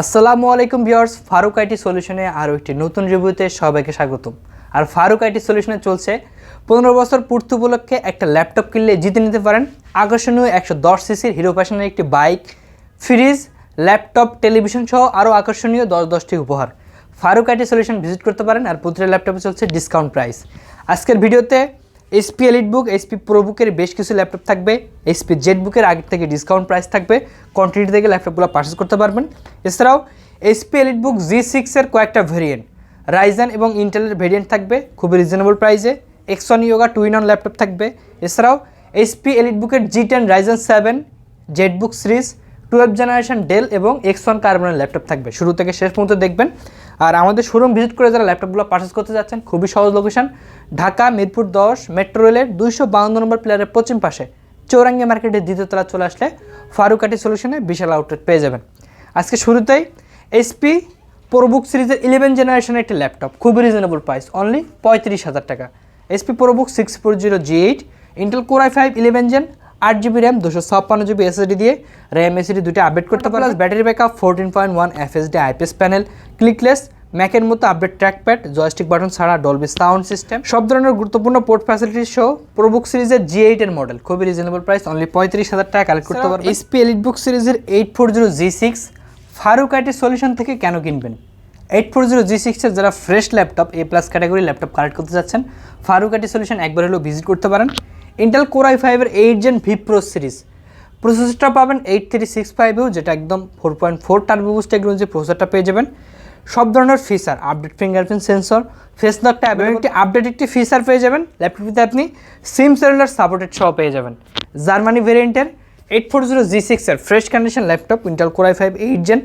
আসসালামু আলাইকুম viewers, Faruk IT সলিউশনে আরও একটি নতুন রিভিউতে সবাইকে স্বাগতম। আর ফারুক আইটি সলিউশনে চলছে পনেরো বছর পূর্তি উপলক্ষে একটা ল্যাপটপ কিনলে জিতে নিতে পারেন আকর্ষণীয় একশো দশ সিসির হিরো প্যাশনের একটি বাইক, ফ্রিজ, ল্যাপটপ, টেলিভিশন সহ আরও আকর্ষণীয় দশ দশটি উপহার। ফারুক আইটি সলিউশন ভিজিট করতে পারেন আর প্রতিটা ল্যাপটপে চলছে ডিসকাউন্ট প্রাইস। আজকের ভিডিওতে HP Elite Book HP Pro বুকের বেশ কিছু ল্যাপটপ থাকবে এসপি জেড বুকের আগের থেকে ডিসকাউন্ট প্রাইস থাকবে কোয়ান্টিটি থেকে ল্যাপটপগুলো পারচেস করতে পারবেন। এছাড়াও এসপি এলিট বুক জি সিক্সের কয়েকটা ভেরিয়েন্ট রাইজান এবং ইন্টেলের ভেরিয়েন্ট থাকবে, খুবই রিজনেবল প্রাইসে exon Yoga two in one laptop থাকবে। এছাড়াও এসপি এলিট বুকের G ten Ryzen seven Z Book series twelve generation Dell এবং এক্স ওয়ান কার্বনের ল্যাপটপ থাকবে। শুরু থেকে শেষ পর্যন্ত দেখবেন। আর আমাদের শোরুম ভিজিট করে যারা ল্যাপটপগুলো পারচেস করতে যাচ্ছেন, খুবই সহজ লোকেশন ঢাকা, মিরপুর দশ মেট্রো রেলের দুইশো বাউন্ন নম্বর প্লেয়ারের পশ্চিম পাশে, চৌরাঙ্গি মার্কেটের দ্বিতীয় তলা চলে আসলে ফারুকাটি সলিউশনে বিশাল আউটলেট পেয়ে যাবেন। আজকে শুরুতেই এসপি প্রোবুক সিরিজের ইলেভেন জেনারেশনের একটি ল্যাপটপ খুবই রিজনেবল প্রাইস অনলি পঁয়ত্রিশ হাজার টাকা। HP ProBook six four zero G eight Intel core i five eleven gen আট জিবি র্যাম দুশো ছাপ্পান্ন জিবি এসএসডি দিয়ে র্যাম এসিডি দুটো আপডেট করতে পারো battery backup fourteen point one FHD IPS panel clickless ম্যাকের মতো আপডেট ট্র্যাকপ্যাড জয়স্টিক বাটন ছাড়া Dolby sound system সব ধরনের গুরুত্বপূর্ণ পোর্ট ফ্যাসিলিটি সহ প্রোবুক সিরিজের জি এইট এর মডেল খুবই রিজনেবল প্রাইস অনলি পঁয়ত্রিশ হাজার টাকা কালেক্ট করতে পারবেন। এসপি এলিট বুক সিরিজের eight four zero G six Faruk IT solution থেকে কেন কিনবেন? এইট ফোর জিরো জি সিক্সের যারা fresh laptop A plus category laptop collect করতে যাচ্ছেন ফারুক আইটি সলিউশন একবার হলেও ভিজিট করতে পারেন। ইন্টেল কোর আই ফাইভের eight gen V Pro series প্রসেসরটা পাবেন এইট থ্রি সিক্স ফাইভেও যেটা একদম four point four turbo boost technology প্রসেসরটা পেয়ে যাবেন। সব ধরনের feature update fingerprint sensor face লকটা এবং একটি আপডেট একটি ফিচার পেয়ে যাবেন ল্যাপটপটিতে আপনি সিম সেলুলার সাপোর্টেড সহ পেয়ে যাবেন। জার্মানি ভেরিয়েন্টের এইট ফোর জিরো জি সিক্সের fresh condition laptop Intel Core i five eight gen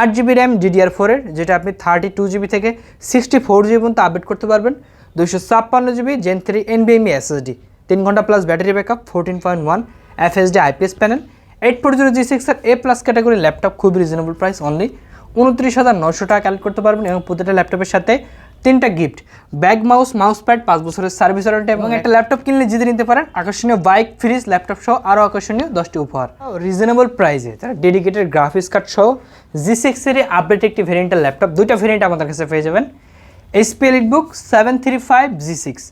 আট জিবি র্যাম ডিডিআর ফোরের যেটা আপনি থার্টি টু জিবি থেকে সিক্সটি ফোর জিবি পর্যন্ত আপডেট করতে পারবেন। দুইশো ছাপ্পান্ন জিবি জেন থ্রি এনবিএমই এসএসডি তিন ঘণ্টা plus battery backup fourteen point one FHD IPS panel eight four zero G সিক্সের এ প্লাস ক্যাটাগরি ল্যাপটপ খুবই রিজনেবল প্রাইস অনলি উনত্রিশ হাজার নশো টাকা কালেক্ট করতে পারবেন এবং প্রতিটা ল্যাপটপের সাথে তিনটা gift bag mouse mouse pad পাঁচ বছরের সার্ভিস ওয়ারেন্টি এবং একটা ল্যাপটপ কিনলে জিতে নিতে পারেন আকর্ষণীয় বাইক ফ্রিজ ল্যাপটপ সহ আরও আকর্ষণীয় দশটি উপহার। রিজনেবল প্রাইসে তারা ডেডিকেটেড গ্রাফিক্স কার্ড সহ জি সিক্সের আপডেট একটি ভেরিয়েন্টের ল্যাপটপ দুইটা ভেরিয়েন্ট আমাদের কাছে পেয়ে যাবেন। HP Elite Book seven three five G six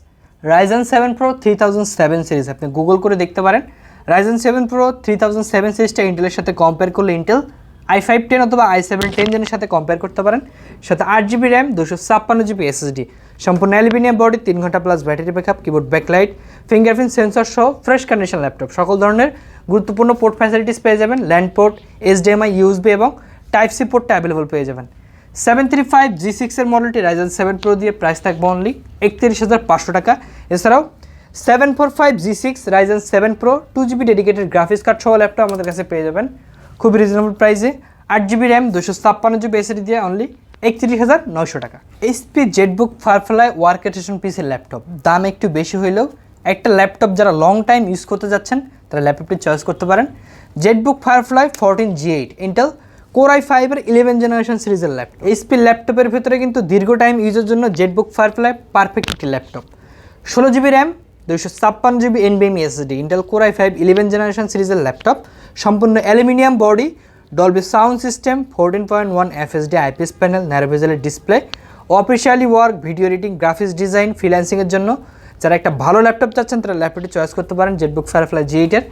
Ryzen seven Pro three thousand seven series আপনি গুগল করে দেখতে পারেন। Ryzen seven Pro three thousand seven সিরিজটা ইন্টেলের সাথে কম্পেয়ার করলে ইন্টেল আই ফাইভ টেন অথবা আই সেভেন টেন জেনের সাথে কম্পেয়ার করতে পারেন। সাথে আট জিবি র্যাম দুশো ছাপ্পান্ন জিবি এসএসডি সম্পূর্ণ অ্যালুমিনিয়াম বডি, তিন ঘণ্টা plus battery backup keyboard backlight fingerprint sensor সহ ফ্রেশ কন্ডিশন ল্যাপটপ সকল ধরনের গুরুত্বপূর্ণ পোর্ট ফ্যাসিলিটিস পেয়ে যাবেন। ল্যান্ড পোর্ট এইচডিএমআই ইউএসবি এবং টাইপ সি পোর্টটা অ্যাভেলেবল পেয়ে যাবেন। সেভেন থ্রি ফাইভ জি সিক্সের মডেলটি রাইজেন সেভেন প্রো দিয়ে প্রাইস থাকবে অনলি একত্রিশ হাজার পাঁচশো টাকা। এছাড়াও seven four five G six Ryzen seven Pro two GB dedicated graphics card সহ ল্যাপটপ আমাদের কাছে পেয়ে যাবেন। খুবই রিজনেবল প্রাইসে আট জিবি র্যাম দুশো ছাপ্পান্ন জিবি এসএডি দিয়ে অনলি একত্রিশ হাজার নয়শো টাকা। HP ZBook Firefly work station পিসের ল্যাপটপ দাম একটু বেশি হইলেও একটা ল্যাপটপ যারা লং টাইম ইউজ করতে যাচ্ছেন, তারা ল্যাপটপটি চয়েস করতে পারেন। ZBook Firefly fourteen G eight Intel Core i ফাইভের ইলেভেন জেনারেশন সিরিজের ল্যাপটপ এইচপি ল্যাপটপের ভিতরে কিন্তু দীর্ঘ টাইম ইউজের জন্য জেটবুক ফায়ারফ্লাই পারফেক্ট একটি ল্যাপটপ ষোলো জিবি র্যাম দুইশো ছাপ্পান্ন GB এনবিএমই SSD Intel Core i five eleven generation সিরিজের ল্যাপটপ সম্পূর্ণ aluminium body Dolby sound system fourteen point one FHD IPS panel ন্যারোভেজেলের display officially work video editing graphics design ফ্রিল্যান্সিংয়ের জন্য। যারা একটা ভালো ল্যাপটপ চাচ্ছেন, তারা ল্যাপটপটি চয়েস করতে পারেন জেটবুক ফায়ারফ্লাই জি এইটের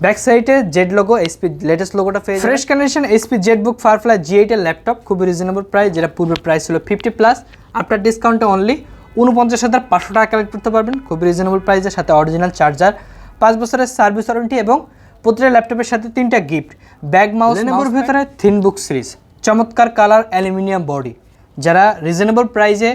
ব্যাক সাইডে জেড লোগো এসপি লেটেস্ট লোগোটা পেয়ে fresh condition HP ZBook Firefly G এইটের ল্যাপটপ খুবই রিজনেবল প্রাইস যেটা পূর্বের প্রাইস ছিল ফিফটি প্লাস আফটার ডিসকাউন্টে অনলি উনপঞ্চাশ হাজার পাঁচশো টাকা কালেক্ট করতে পারবেন খুবই রিজনেবল প্রাইসের সাথে অরিজিনাল চার্জার পাঁচ বছরের সার্ভিস ওয়ারেন্টি এবং প্রতিটা ল্যাপটপের সাথে তিনটা গিফট ব্যাগ মাউস ভিতরে থিন বুক সিরিজ চমৎকার কালার অ্যালুমিনিয়াম বডি যারা রিজনেবল প্রাইসে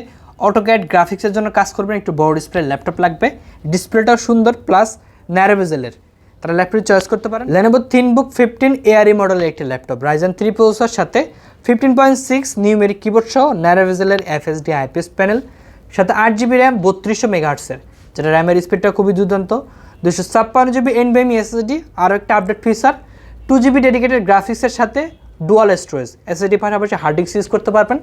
অটোক্যাড গ্রাফিক্সের জন্য কাজ করবেন একটু বড় ডিসপ্লে ল্যাপটপ লাগবে। ডিসপ্লেটাও সুন্দর প্লাস ন্যারোভেজেলের তারা ল্যাপটপ চয়েস করতে পারেন। Lenovo ThinkBook fifteen ARE মডেলের একটি ল্যাপটপ রাইজেন থ্রি প্রসেসর সাথে fifteen point six numeric keyboard সহ ন্যারোভেজেলের এফএসডি আইপিএস প্যানেল সাথে আট জিবি র্যাম বত্রিশশো মেগাহার্টসের যেটা র্যামের স্পিডটা খুবই দুর্দান্ত। দুশো ছাপ্পান্ন জিবি এনবিএমই এসএসডি আরও একটা update feature two GB dedicated গ্রাফিক্সের সাথে ডুয়াল স্টোরেজ এসএসডি পাশাপাশি হার্ড ডিস্ক ইউজ করতে পারবেন।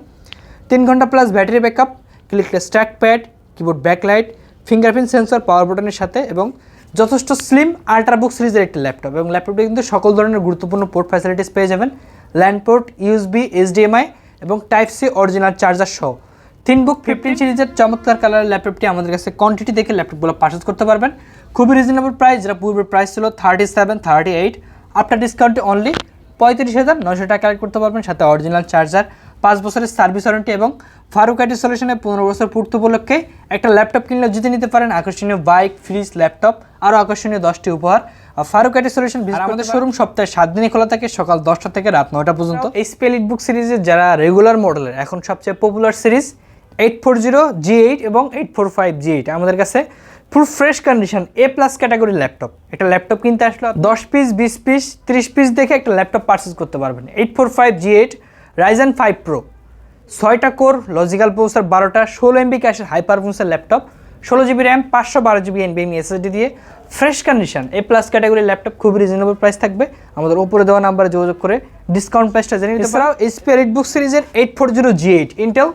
তিন ঘণ্টা plus battery backup clickless track pad keyboard backlight fingerprint sensor power বাটনের সাথে এবং যথেষ্ট স্লিম আল্ট্রাবুক সিরিজের একটি ল্যাপটপ এবং ল্যাপটপটি কিন্তু সকল ধরনের গুরুত্বপূর্ণ পোর্ট ফ্যাসিলিটিস পেয়ে যাবেন। ল্যান্ডপোর্ট ইউএসবি এইচডিএমআই এবং টাইপ সি অরিজিনাল চার্জার সহ। তিন বুক ফিফটিন সিরিজের চমৎকার কালারের ল্যাপটপটি আমাদের কাছে কোয়ান্টিটি দেখে ল্যাপটপগুলো পারচেস করতে পারবেন। খুবই রিজনেবল প্রাইস যেটা পূর্বের প্রাইস ছিল thirty seven thirty eight after ডিসকাউন্টে অনলি পঁয়ত্রিশ হাজার নশো টাকা কালেক্ট করতে পারবেন সাথে অরিজিনাল চার্জার পাঁচ বছরের সার্ভিস ওয়ারেন্টি এবং ফারুক আইটি সলিউশনে পনেরো বছর পূর্তি উপলক্ষে একটা ল্যাপটপ কিনলে জিতে নিতে পারেন আকর্ষণীয় বাইক ফ্রিজ ল্যাপটপ আরও আকর্ষণীয় দশটি উপহার। আর ফারুক আইটি সলিউশন আমাদের শোরুম সপ্তাহে সাত দিনই খোলা থাকে সকাল দশটা থেকে রাত নয়টা পর্যন্ত। এই স্পেলিট বুক সিরিজের যারা রেগুলার মডেলের এখন সবচেয়ে popular series eight four zero G eight এবং eight four five G eight আমাদের কাছে full fresh condition A plus ক্যাটাগরির ল্যাপটপ। একটা ল্যাপটপ কিনতে আসলে দশ পিস বিশ পিস ত্রিশ পিস দেখে একটা ল্যাপটপ পারচেস করতে পারবেন। Eight four five G eight Ryzen five Pro ছয়টা কোর লজিক্যাল প্রসেসর বারোটা, ষোলো এমবি ক্যাশের হাই পারফরমেন্সের ল্যাপটপ ষোলো জিবি র্যাম পাঁচশো বারো জিবি এন এনবিএম এসএসডি দিয়ে ফ্রেশ কন্ডিশন এ প্লাস ক্যাটাগরির ল্যাপটপ খুব রিজনেবল প্রাইস থাকবে। আমাদের উপরে দেওয়া নাম্বারে যোগাযোগ করে ডিসকাউন্ট প্রাইসটা জেনে এছাড়াও এইচপি এলিট বুক সিরিজের eight four zero G eight Intel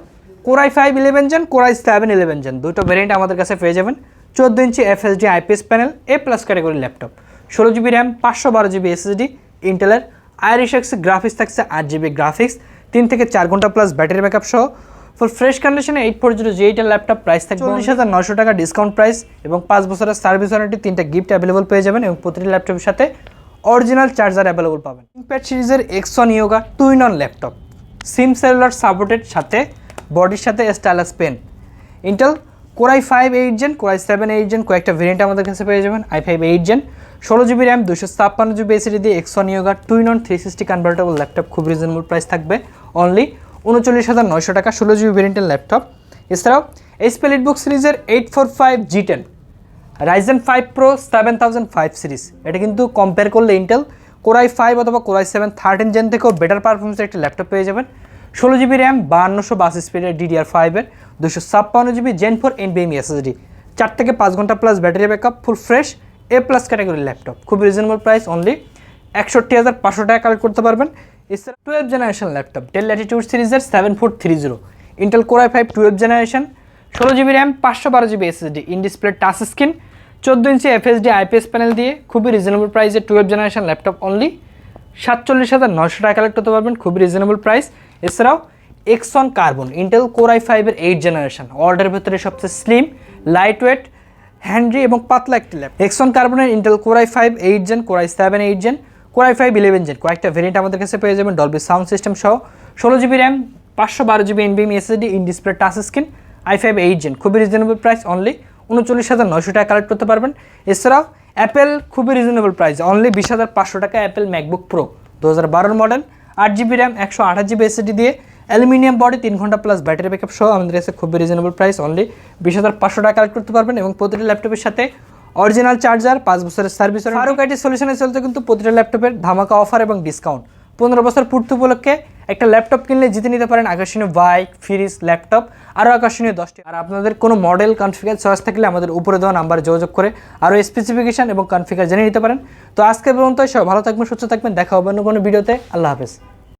Core i five eleven gen Core i seven eleven gen দুটো ভ্যারিয়েন্ট আমাদের কাছে পেয়ে যাবেন। চোদ্দ inch FHD IPS panel A plus ক্যাটাগরির ল্যাপটপ ষোলো জিবি র্যাম পাঁচশো বারো জিবি এসএসডি ইন্টেলের আইরিশ এক্স গ্রাফিক্স থাকছে আট জিবি গ্রাফিক্স তিন থেকে চার ঘণ্টা প্লাস ব্যাটারি ব্যাকআপ সহ। ফুল ফ্রেশ কন্ডিশনে এইট ফোর জিরো জি এইটের ল্যাপটপ প্রাইস থাকবে চল্লিশ হাজার নশো টাকা ডিসকাউন্ট প্রাইস এবং পাঁচ বছরের সার্ভিস ওয়ারেন্টি তিনটা গিফট অ্যাভেলেবল পেয়ে যাবেন এবং প্রতিটি ল্যাপটপের সাথে অরিজিনাল চার্জার অ্যাভেলেবল পাবেন। প্যাড সিরিজের X one Yoga two in one laptop SIM cellular supported সাথে বডির সাথে stylus pen Intel core i five eight gen core i seven eight gen কয়েকটা ভেরিয়েন্ট আমাদের কাছে পেয়ে যাবেন আই ফাইভ এইট জেন ষোলো জিবি র্যাম দুশো ছাপ্পান্ন জিবি এসিডি দিয়ে X one Yoga two in three sixty convertible laptop খুব রিজনেবল প্রাইস থাকবে। অনলি উনচল্লিশ হাজার নয়শো টাকা, ষোলো জিবি ভেরিয়েন্টের ল্যাপটপ এছাড়াও এইচপি বুক সিরিজের eight four five G ten Ryzen five pro seven thousand five series এটা কিন্তু কম্পেয়ার করলে ইন্টেল কোরাই ফাইভ অথবা core i seven thirteen gen থেকেও বেটার পারফরমেন্সের একটা ল্যাপটপ পেয়ে যাবেন। ষোলো জিবি র্যাম, বাহান্নশো বাস স্পিডের ডিডিআর ফাইভের দুশো ছাপ্পান্ন জিবি জেন ফোর এনবিএমি এসএসডি চার থেকে পাঁচ ঘণ্টা plus battery backup full fresh A plus ক্যাটাগরির ল্যাপটপ খুব রিজনেবল প্রাইস অনলি একষট্টি হাজার পাঁচশো টাকা কালেক্ট করতে পারবেন। এছাড়া twelve generation laptop Dell Latitude সিরিজের seven four three zero Intel core i five twelve generation ষোলো জিবি র্যাম পাঁচশো বারো GB SSD in display touch screen চোদ্দ ইঞ্চি এফএসডি আইপিএস প্যানেল দিয়ে খুবই রিজনেবল প্রাইসে টুয়েলভ জেনারেশন ল্যাপটপ অনলি সাতচল্লিশ হাজার নশো টাকা কালেক্ট করতে পারবেন, খুবই রিজনেবল প্রাইস এছাড়াও X one carbon Intel core i ফাইভের এইট জেনারেশন অর্ডারের ভেতরে সবচেয়ে স্লিম লাইট ওয়েট হ্যান্ডি এবং পাতলা একটি ল্যাপ এক্সন কার্বনের Intel core i five eight gen core i seven eight gen core i five eleven gen কয়েকটা ভেরিয়েন্ট আমাদের কাছে পেয়ে যাবেন ডলবি সাউন্ড সিস্টেম সহ। ষোলো জিবি র্যাম পাঁচশো বারো GB এনবিএম SSD in display touch screen i five eight gen খুবই রিজনেবল প্রাইস অনলি উনচল্লিশ হাজার নয়শো টাকা কালেক্ট করতে পারবেন। এছাড়াও অ্যাপেল খুবই রিজনেবল প্রাইস অনলি বিশ হাজার পাঁচশো টাকা অ্যাপেল ম্যাকবুক প্রো দু হাজার বারোর মডেল আট জিবি র্যাম একশো আঠাশ জিবি এসএসডি দিয়ে অ্যালুমিনিয়াম বডি তিন ঘণ্টা প্লাস ব্যাটারি ব্যাকআপ সহ আমাদের কাছে খুবই রিজনেবল প্রাইস অনলি বিশ হাজার পাঁচশো টাকা কালেক্ট করতে পারবেন এবং প্রতিটি ল্যাপটপের সাথে অরিজিনাল চার্জার পাঁচ বছরের সার্ভিস ফারুক আইটি সলিউশনে চলতে কিন্তু প্রতিটা ল্যাপটপের ধামাকা অফার এবং ডিসকাউন্ট পনেরো বছর পূর্তি উপলক্ষে একটা ল্যাপটপ কিনলে জিতে নিতে পারেন আকর্ষণীয় বাইক ফ্রিজ ল্যাপটপ আরও আকর্ষণীয় দশটি। আর আপনাদের কোনো মডেল কনফিগার চয়েস থাকলে আমাদের উপরে দেওয়া নাম্বারে যোগাযোগ করে আরও স্পেসিফিকেশন এবং কনফিগার জেনে নিতে পারেন। তো আজকে পর্যন্ত সব ভালো থাকবেন, সুস্থ থাকবেন, দেখা হবে অন্য কোনো ভিডিওতে আল্লাহ হাফেজ।